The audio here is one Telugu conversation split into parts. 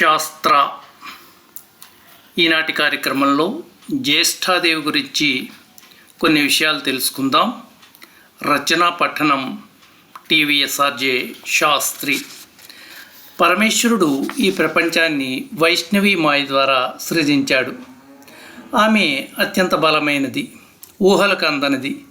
శాస్త్ర ఈనాటి కార్యక్రమంలో జ్యేష్ఠాదేవి గురించి కొన్ని విషయాలు తెలుసుకుందాం. రచనా పఠనం టీవీఎస్ఆర్జే శాస్త్రి. పరమేశ్వరుడు ఈ ప్రపంచాన్ని వైష్ణవి మాయ ద్వారా సృజించాడు. ఆమె అత్యంత బలమైనది ఊహలకు అందనిది.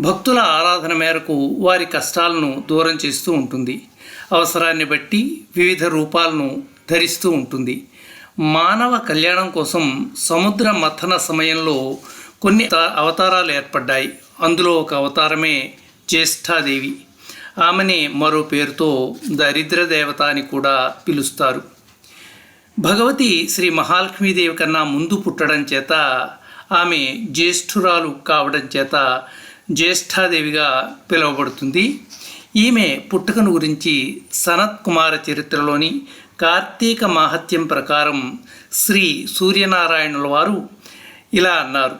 భక్తుల ఆరాధన మేరకు వారి కష్టాలను దూరం చేస్తూ ఉంటుంది. అవసరాన్ని బట్టి వివిధ రూపాలను ధరిస్తూ ఉంటుంది. మానవ కళ్యాణం కోసం సముద్ర మథన సమయంలో కొన్ని అవతారాలు ఏర్పడ్డాయి. అందులో ఒక అవతారమే జ్యేష్ఠాదేవి. ఆమెనే మరో పేరుతో దరిద్ర దేవత అని కూడా పిలుస్తారు. భగవతి శ్రీ మహాలక్ష్మీదేవి కన్నా ముందు పుట్టడం చేత ఆమె జ్యేష్ఠురాలు కావడం చేత జ్యేష్ఠాదేవిగా పిలువబడుతుంది. ఈమె పుట్టుకను గురించి సనత్ కుమార చరిత్రలోని కార్తీక మాహత్యం ప్రకారం శ్రీ సూర్యనారాయణుల వారు ఇలా అన్నారు.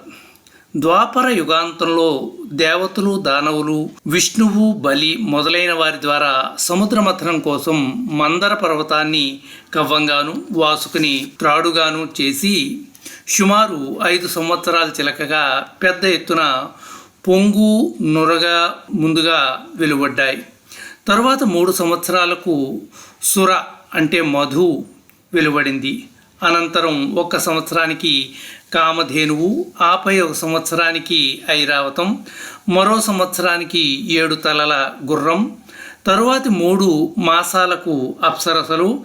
ద్వాపర యుగాంతంలో దేవతలు దానవులు విష్ణువు బలి మొదలైన వారి ద్వారా సముద్ర మథనం కోసం మందర పర్వతాన్ని కవ్వంగాను వాసుకుని త్రాడుగాను చేసి సుమారు ఐదు సంవత్సరాల చిలకగా పెద్ద ఎత్తున పొంగు నురగా ముందుగా వెలువడ్డాయి. తరువాత మూడు సంవత్సరాలకు సుర అంటే మధు వెలువడింది. అనంతరం ఒక సంవత్సరానికి కామధేనువు ఆపై ఒక సంవత్సరానికి ఐరావతం మరో సంవత్సరానికి ఏడు తలల గుర్రం తరువాతి మూడు మాసాలకు అప్సరసలు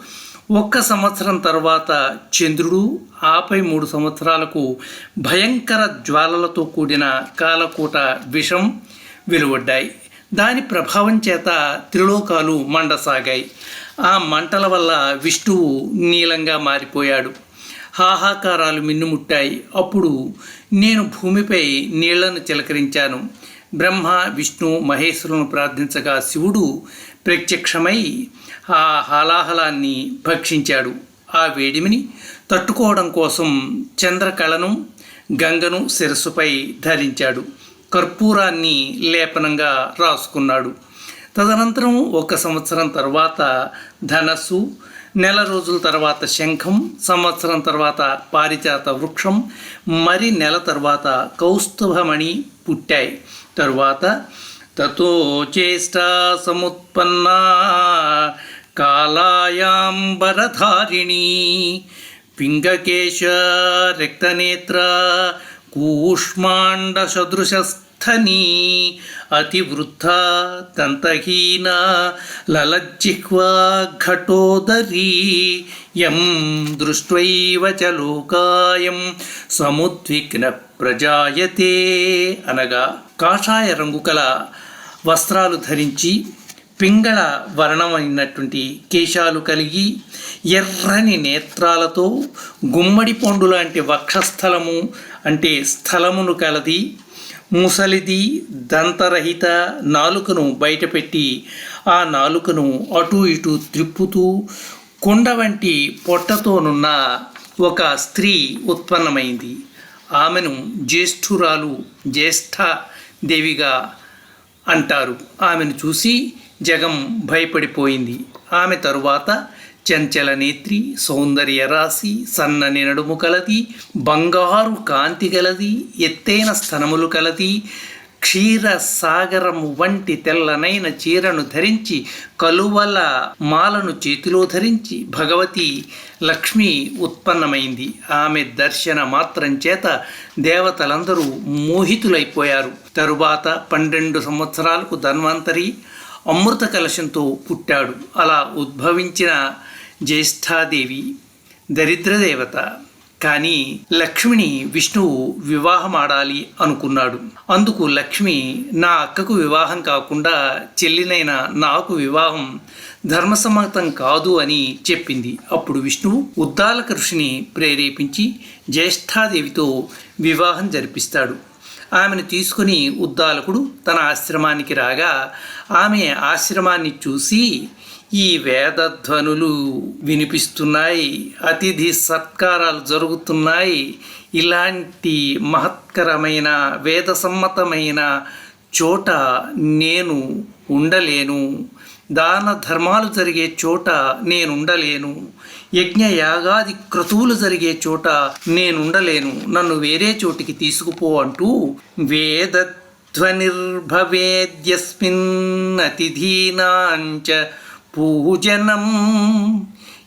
ఒక్క సంవత్సరం తర్వాత చంద్రుడు ఆపై మూడు సంవత్సరాలకు భయంకర జ్వాలలతో కూడిన కాలకూట విషం వెలువడ్డాయి. దాని ప్రభావం చేత త్రిలోకాలు మండసాగాయి. ఆ మంటల వల్ల విష్ణువు నీలంగా మారిపోయాడు. హాహాకారాలు మిన్నుముట్టాయి. అప్పుడు నేను భూమిపై నీళ్ళను చిలకరించాను. బ్రహ్మ విష్ణు మహేశ్వరులను ప్రార్థించగా శివుడు ప్రత్యక్షమై ఆ హలాహలాన్ని భక్షించాడు. ఆ వేడిమిని తట్టుకోవడం కోసం చంద్రకళను గంగను శిరస్సుపై ధరించాడు. కర్పూరాన్ని లేపనంగా రాసుకున్నాడు. తదనంతరం ఒక సంవత్సరం తర్వాత ధనస్సు నెల రోజుల తర్వాత శంఖం సంవత్సరం తర్వాత పారిజాత వృక్షం మరి నెల తర్వాత కౌస్తుభమణి పుట్టాయి. తరువాత తతో చేష్ట సముత్పన్నా కాలాయాంబరధారిణి పింగకేశ రక్తనేత్ర కూష్మాండ సదృశస్థని అతివృద్ధ దంతహీన లలజ్జిహ్వా ఘటోదరీ యం దృష్ట్వైవ చ లోకాయం సముద్విగ్న ప్రజాయతే అనగా కాషాయ రంగు కల వస్త్రాలు ధరించి పింగళ వర్ణమైనటువంటి కేశాలు కలిగి ఎర్రని నేత్రాలతో గుమ్మడి పండు లాంటి వక్షస్థలము అంటే స్థలమును కలది ముసలిది దంతరహిత నాలుకను బయటపెట్టి ఆ నాలుకను అటు ఇటు త్రిప్పుతూ కుండ వంటి పొట్టతోనున్న ఒక స్త్రీ ఉత్పన్నమైంది. ఆమెను జ్యేష్ఠురాలు జ్యేష్ఠ దేవిగా అంటారు. ఆమెను చూసి జగం భయపడిపోయింది. ఆమె తరువాత చంచల నేత్రి సౌందర్య రాశి సన్నని నడుము కలది బంగారు కాంతి కలది ఎత్తైన స్థనములు కలది క్షీర సాగరము వంటి తెల్లనైన చీరను ధరించి కలువల మాలను చేతిలో ధరించి భగవతి లక్ష్మి ఉత్పన్నమైంది. ఆమె దర్శన మాత్రం చేత దేవతలందరూ మోహితులైపోయారు. తరువాత పన్నెండు సంవత్సరాలకు ధన్వంతరి అమృత కలశంతో పుట్టాడు. అలా ఉద్భవించిన జ్యేష్ఠాదేవి దరిద్రదేవత కానీ లక్ష్మిని విష్ణువు వివాహం ఆడాలి అనుకున్నాడు. అందుకు లక్ష్మి నా అక్కకు వివాహం కాకుండా చెల్లినైన నాకు వివాహం ధర్మసమ్మతం కాదు అని చెప్పింది. అప్పుడు విష్ణువు ఉద్దాలక ఋషిని ప్రేరేపించి జ్యేష్ఠాదేవితో వివాహం జరిపిస్తాడు. ఆమెను తీసుకుని ఉద్దాలకుడు తన ఆశ్రమానికి రాగా ఆమె ఆశ్రమాన్ని చూసి ఈ వేదధ్వనులు వినిపిస్తున్నాయి అతిథి సత్కారాలు జరుగుతున్నాయి. ఇలాంటి మహత్కరమైన వేదసమ్మతమైన చోట నేను ఉండలేను. దాన ధర్మాలు జరిగే చోట నేను ఉండలేను. యజ్ఞ యాగాది క్రతువులు జరిగే చోట నేను ఉండలేను. నన్ను వేరే చోటికి తీసుకుపో అంటూ వేదధ్వనిర్భవేద్యస్మిన్ అతిథీనాంచ పూజనం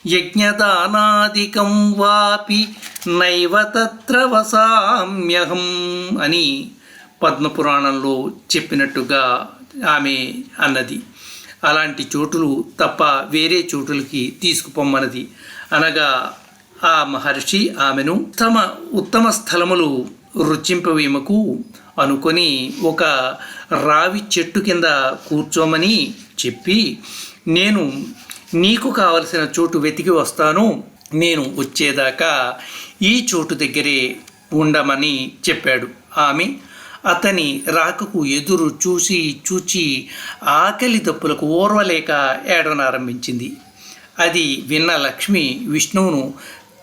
యజ్ఞదానాదికం వాపి నైవ తత్ర వసామ్యహం అని పద్మపురాణంలో చెప్పినట్టుగా ఆమె అన్నది. అలాంటి చోటులు తప్ప వేరే చోటులకి తీసుకుపోమ్మన్నది అనగా ఆ మహర్షి ఆమెను తమ ఉత్తమ స్థలములు రుచింపవేమకు అనుకొని ఒక రావి చెట్టు కింద కూర్చోమని చెప్పి నేను నీకు కావలసిన చోటు వెతికి వస్తాను. నేను వచ్చేదాకా ఈ చోటు దగ్గరే ఉండమని చెప్పాడు. ఆమె అతని రాకకు ఎదురు చూసి చూచి ఆకలి దప్పులకు ఓర్వలేక ఏడవనారంభించింది. అది విన్న లక్ష్మి విష్ణువును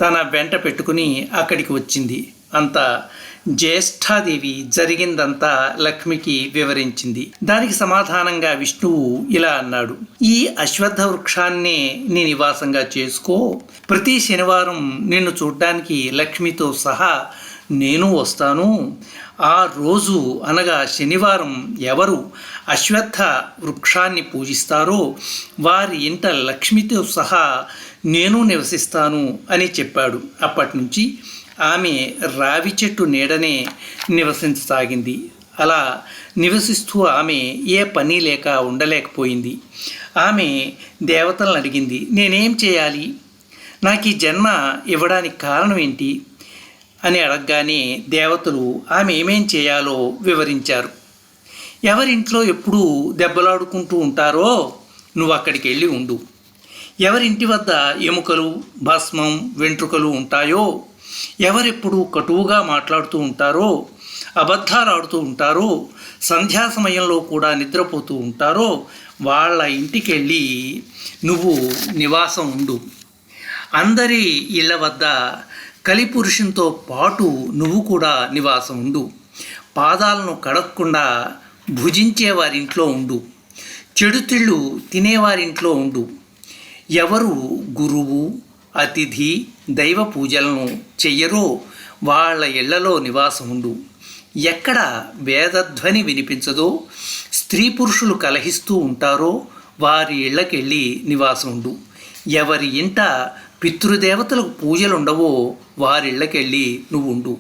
తన వెంట పెట్టుకుని అక్కడికి వచ్చింది. అంతా జ్యేష్ఠాదేవి జరిగిందంతా లక్ష్మికి వివరించింది. దానికి సమాధానంగా విష్ణువు ఇలా అన్నాడు. ఈ అశ్వత్థ వృక్షాన్నే నీ నివాసంగా చేసుకో. ప్రతి శనివారం నిన్ను చూడ్డానికి లక్ష్మితో సహా నేను వస్తాను. ఆ రోజు అనగా శనివారం ఎవరు అశ్వత్థ వృక్షాన్ని పూజిస్తారో వారి ఇంట లక్ష్మితో సహా నేను నివసిస్తాను అని చెప్పాడు. అప్పటి నుంచి ఆమె రావి చెట్టు నీడనే నివసించసాగింది. అలా నివసిస్తూ ఆమె ఏ పని లేక ఉండలేకపోయింది. ఆమె దేవతలను అడిగింది నేనేం చేయాలి? నాకు ఈ జన్మ ఇవ్వడానికి కారణం ఏంటి? అని అడగగానే దేవతలు ఆమె ఏమేం చేయాలో వివరించారు. ఎవరింట్లో ఎప్పుడూ దెబ్బలాడుకుంటూ ఉంటారో నువ్వు అక్కడికి వెళ్ళి ఉండు. ఎవరింటి వద్ద ఎముకలు భస్మం వెంట్రుకలు ఉంటాయో ఎవరెప్పుడు కటువుగా మాట్లాడుతూ ఉంటారో అబద్ధాలు ఆడుతూ ఉంటారో సంధ్యా సమయంలో కూడా నిద్రపోతూ ఉంటారో వాళ్ళ ఇంటికి వెళ్ళి నువ్వు నివాసం ఉండు. అందరి ఇళ్ళ వద్ద కలిపురుషునితో పాటు నువ్వు కూడా నివాసం ఉండు. పాదాలను కడక్కుండా భుజించే వారింట్లో ఉండు. చెడుతిళ్ళు తినేవారింట్లో ఉండు. ఎవరు గురువు అతిథి దైవ పూజలను చెయ్యరో వాళ్ళ ఇళ్ళలో నివాసం ఉండు. ఎక్కడ వేదధ్వని వినిపించదో స్త్రీ పురుషులు కలహిస్తూ ఉంటారో వారి ఇళ్ళకెళ్ళి నివాసం ఉండు. ఎవరి ఇంట పితృదేవతలకు పూజలు ఉండవో వారిళ్ళకెళ్ళి నువ్వు ఉండు.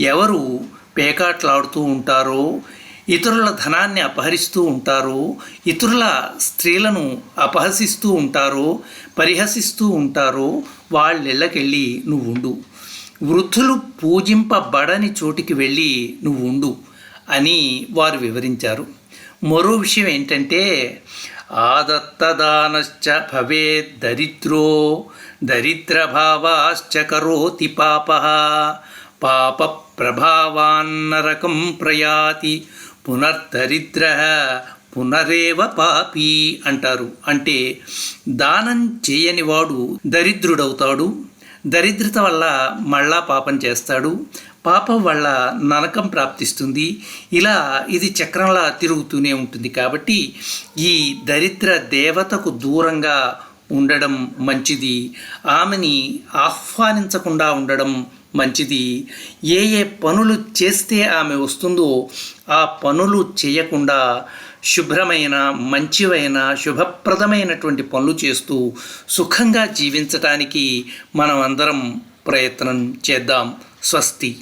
ఎవరు పేకాట్లాడుతూ ఉంటారో ఇతరుల ధనాన్ని అపహరిస్తూ ఉంటారో ఇతరుల స్త్రీలను అపహసిస్తూ ఉంటారో పరిహసిస్తూ ఉంటారో వాళ్ళిళ్ళకెళ్ళి నువ్వు ఉండు వృద్ధులు పూజింపబడని చోటికి వెళ్ళి నువ్వు ఉండు అని వారు వివరించారు. మరో విషయం ఏంటంటే ఆదత్తదానశ్చ భవేద్ దరిద్రో దరిద్రభావాశ్చ కరోతి పాప. పాప ప్రభావాన్నరకం ప్రయాతి పునర్దరిద్ర పునరేవ పాపి అంటారు. అంటే దానం చేయనివాడు దరిద్రుడవుతాడు. దరిద్రత వల్ల మళ్ళా పాపం చేస్తాడు. పాపం వల్ల నరకం ప్రాప్తిస్తుంది. ఇలా ఇది చక్రంలా తిరుగుతూనే ఉంటుంది కాబట్టి ఈ దరిద్ర దేవతకు దూరంగా ఉండడం మంచిది. ఆమెని ఆహ్వానించకుండా ఉండడం మంచిది. ఏ ఏ పనులు చేస్తే ఆమె వస్తుందో ఆ పనులు చేయకుండా శుభ్రమైన మంచివైన శుభప్రదమైనటువంటి పనులు చేస్తూ సుఖంగా జీవించటానికి మనం అందరం ప్రయత్నం చేద్దాం. స్వస్తి.